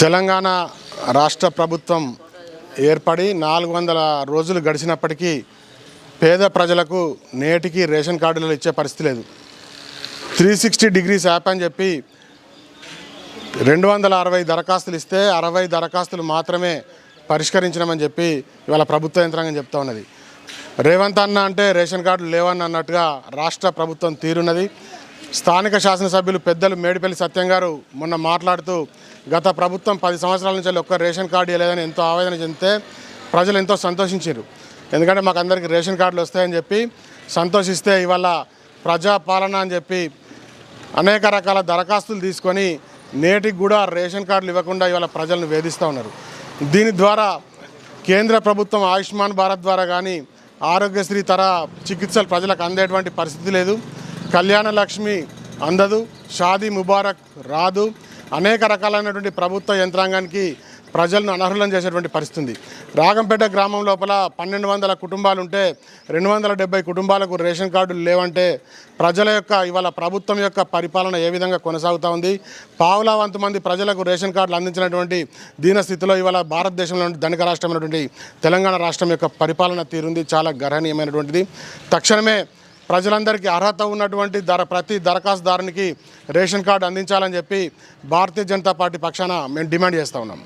తెలంగాణ రాష్ట్ర ప్రభుత్వం ఏర్పడి నాలుగు వందల రోజులు గడిచినప్పటికీ పేద ప్రజలకు నేటికి రేషన్ కార్డులు ఇచ్చే పరిస్థితి లేదు. త్రీ సిక్స్టీ డిగ్రీస్ యాప్ అని చెప్పి రెండు వందల అరవై దరఖాస్తులు ఇస్తే అరవై దరఖాస్తులు మాత్రమే పరిష్కరించినామని చెప్పి ఇవాళ ప్రభుత్వ యంత్రాంగం చెప్తా ఉన్నది. రేవంత్ అన్న అంటే రేషన్ కార్డులు లేవని అన్నట్టుగా రాష్ట్ర ప్రభుత్వం తీరున్నది. స్థానిక శాసనసభ్యులు పెద్దలు మేడిపల్లి సత్యం గారు మొన్న మాట్లాడుతూ గత ప్రభుత్వం పది సంవత్సరాల నుంచి ఒక్క రేషన్ కార్డు ఇవ్వలేదని ఎంతో ఆవేదన చెందితే ప్రజలు ఎంతో సంతోషించారు. ఎందుకంటే మాకు అందరికీ రేషన్ కార్డులు వస్తాయని చెప్పి సంతోషిస్తే ఇవాళ ప్రజాపాలన అని చెప్పి అనేక రకాల దరఖాస్తులు తీసుకొని నేటికి కూడా రేషన్ కార్డులు ఇవ్వకుండా ఇవాళ ప్రజలను వేధిస్తూ ఉన్నారు. దీని ద్వారా కేంద్ర ప్రభుత్వం ఆయుష్మాన్ భారత్ ద్వారా కానీ ఆరోగ్యశ్రీ తర చికిత్సలు ప్రజలకు అందేటువంటి పరిస్థితి లేదు. కళ్యాణ లక్ష్మి అందదు షాదీ ముబారక్ రాదు. అనేక రకాలైనటువంటి ప్రభుత్వ యంత్రాంగానికి ప్రజలను అనర్హులను చేసేటువంటి పరిస్థితి రాగంపేట గ్రామం లోపల పన్నెండు వందల కుటుంబాలు ఉంటే రెండు వందల డెబ్బై కుటుంబాలకు రేషన్ కార్డులు లేవంటే ప్రజల యొక్క ఇవాళ ప్రభుత్వం యొక్క పరిపాలన ఏ విధంగా కొనసాగుతూ ఉంది? పావులా వంతు మంది ప్రజలకు రేషన్ కార్డులు అందించినటువంటి దీన స్థితిలో ఇవాళ భారతదేశంలో ధనిక రాష్ట్రమైనటువంటి తెలంగాణ రాష్ట్రం యొక్క పరిపాలన తీరుంది. చాలా గర్హనీయమైనటువంటిది. తక్షణమే ప్రజలందరికీ అర్హత ఉన్నటువంటి ధర ప్రతి దరఖాస్తుదారునికి రేషన్ కార్డు అందించాలని చెప్పి భారతీయ జనతా పార్టీ పక్షాన మేము డిమాండ్ చేస్తూ ఉన్నాం.